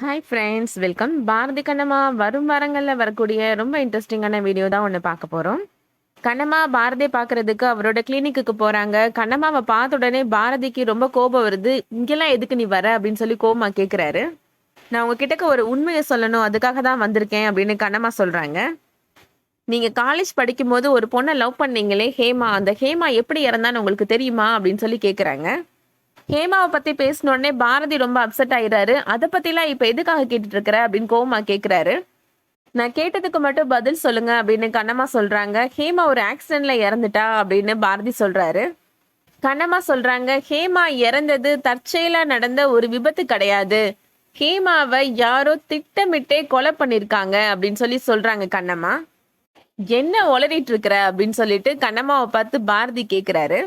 Hi friends welcome Bharathi Kannamma வரும் வாரங்களில் வரக்கூடிய ரொம்ப இன்ட்ரெஸ்டிங்கான வீடியோ தான் ஒன்று பார்க்க போகிறோம் கண்ணம்மா பாரதியை பார்க்கறதுக்கு அவரோட கிளினிக்கு போகிறாங்க கண்ணம்மாவை பார்த்த உடனே பாரதிக்கு ரொம்ப கோபம் வருது. இங்கெல்லாம் எதுக்கு நீ வர? அப்படின்னு சொல்லி கோபமாக கேட்குறாரு நான் உங்ககிட்டக்க ஒரு உண்மையை சொல்லணும். அதுக்காக தான் வந்திருக்கேன் அப்படின்னு கண்ணம்மா சொல்கிறாங்க நீங்கள் காலேஜ் படிக்கும்போது ஒரு பொண்ணை லவ் பண்ணீங்களே ஹேமா? அந்த ஹேமா எப்படி இறந்தான்னு உங்களுக்கு தெரியுமா? அப்படின்னு சொல்லி கேட்குறாங்க ஹேமாவை பற்றி பேசினோடனே பாரதி ரொம்ப அப்செட் ஆயிடுறாரு. அதை பற்றிலாம் இப்போ எதுக்காக கேட்டுட்டு இருக்கிற அப்படின்னு கோவமா கேட்குறாரு நான் கேட்டதுக்கு மட்டும் பதில் சொல்லுங்க அப்படின்னு கண்ணம்மா சொல்றாங்க. ஹேமா ஒரு ஆக்சிடென்ட்ல இறந்துட்டா அப்படின்னு பாரதி சொல்றாரு. கண்ணம்மா சொல்றாங்க ஹேமா இறந்தது தற்செயலா நடந்த ஒரு விபத்து கிடையாது. ஹேமாவை யாரோ திட்டமிட்டே கொலை பண்ணிருக்காங்க அப்படின்னு சொல்லி சொல்றாங்க கண்ணம்மா. என்ன உளறிட்டு இருக்கிற? அப்படின்னு சொல்லிட்டு கண்ணம்மாவை பார்த்து பாரதி கேக்குறாரு.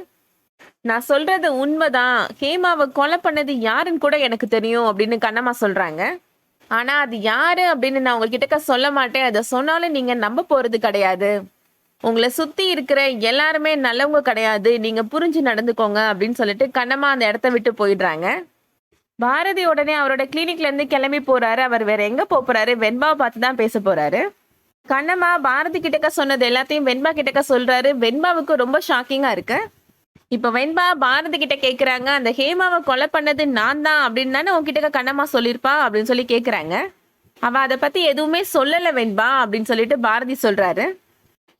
நான் சொல்றது உண்மைதான். ஹேமாவை கொலை பண்ணது யாருன்னு கூட எனக்கு தெரியும் அப்படின்னு கண்ணம்மா சொல்றாங்க. ஆனா அது யாரு அப்படின்னு நான் உங்ககிட்ட சொல்ல மாட்டேன். அதை சொன்னாலும் நீங்க நம்ப போறது கிடையாது. உங்களை சுத்தி இருக்கிற எல்லாருமே நல்லவங்க கிடையாது. நீங்க புரிஞ்சு நடந்துக்கோங்க அப்படின்னு சொல்லிட்டு கண்ணம்மா அந்த இடத்த விட்டு போயிடுறாங்க. பாரதி உடனே அவரோட கிளினிக்ல இருந்து கிளம்பி போறாரு. அவர் வேற எங்க போறாரு? வெண்பாவை பார்த்து தான் பேச போறாரு. கண்ணம்மா பாரதி கிட்டக்க சொன்னது எல்லாத்தையும் வெண்பா கிட்டக்க சொல்றாரு. வெண்பாவுக்கு ரொம்ப ஷாக்கிங்கா இருக்கு. இப்ப வெண்பா பாரதி கிட்ட கேக்குறாங்க அந்த ஹேமாவை கொலை பண்ணது நான் தான் அப்படின்னு தானே உன்கிட்ட கண்ணம்மா சொல்லியிருப்பா அப்படின்னு சொல்லி கேக்குறாங்க. அவ அதை பத்தி எதுவுமே சொல்லல வெண்பா அப்படின்னு சொல்லிட்டு பாரதி சொல்றாரு.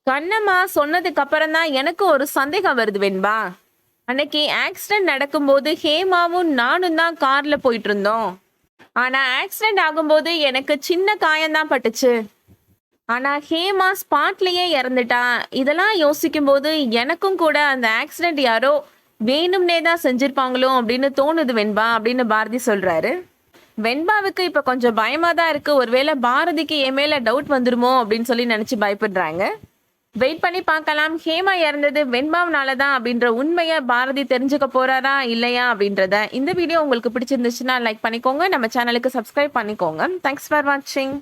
கண்ணம்மா சொன்னதுக்கு அப்புறம் தான் எனக்கு ஒரு சந்தேகம் வருது வெண்பா. அன்னைக்கு ஆக்சிடென்ட் நடக்கும்போது ஹேமாவும் நானும் தான் கார்ல போயிட்டு இருந்தோம். ஆனா ஆக்சிடென்ட் ஆகும்போது எனக்கு சின்ன காயம்தான் பட்டுச்சு. ஆனா ஹேமா ஸ்பாட்லயே இறந்துட்டா. இதெல்லாம் யோசிக்கும் போது எனக்கும் கூட அந்த ஆக்சிடென்ட் யாரோ வேணும்னே தான் செஞ்சிருப்பாங்களோ அப்படின்னு தோணுது வெண்பா அப்படின்னு பாரதி சொல்றாரு. வெண்பாவுக்கு இப்ப கொஞ்சம் பயமா தான் இருக்கு. ஒருவேளை பாரதிக்கு என் மேல டவுட் வந்துருமோ அப்படின்னு சொல்லி நினைச்சு பயப்படுறாங்க. வெயிட் பண்ணி பார்க்கலாம். ஹேமா இறந்தது வெண்பாவனால தான் அப்படின்ற உண்மையை பாரதி தெரிஞ்சுக்க போறாரா இல்லையா அப்படின்றத இந்த வீடியோ உங்களுக்கு பிடிச்சிருந்துச்சுன்னா லைக் பண்ணிக்கோங்க. நம்ம சேனலுக்கு சப்ஸ்கிரைப் பண்ணிக்கோங்க. தேங்க்ஸ் ஃபார் வாட்சிங்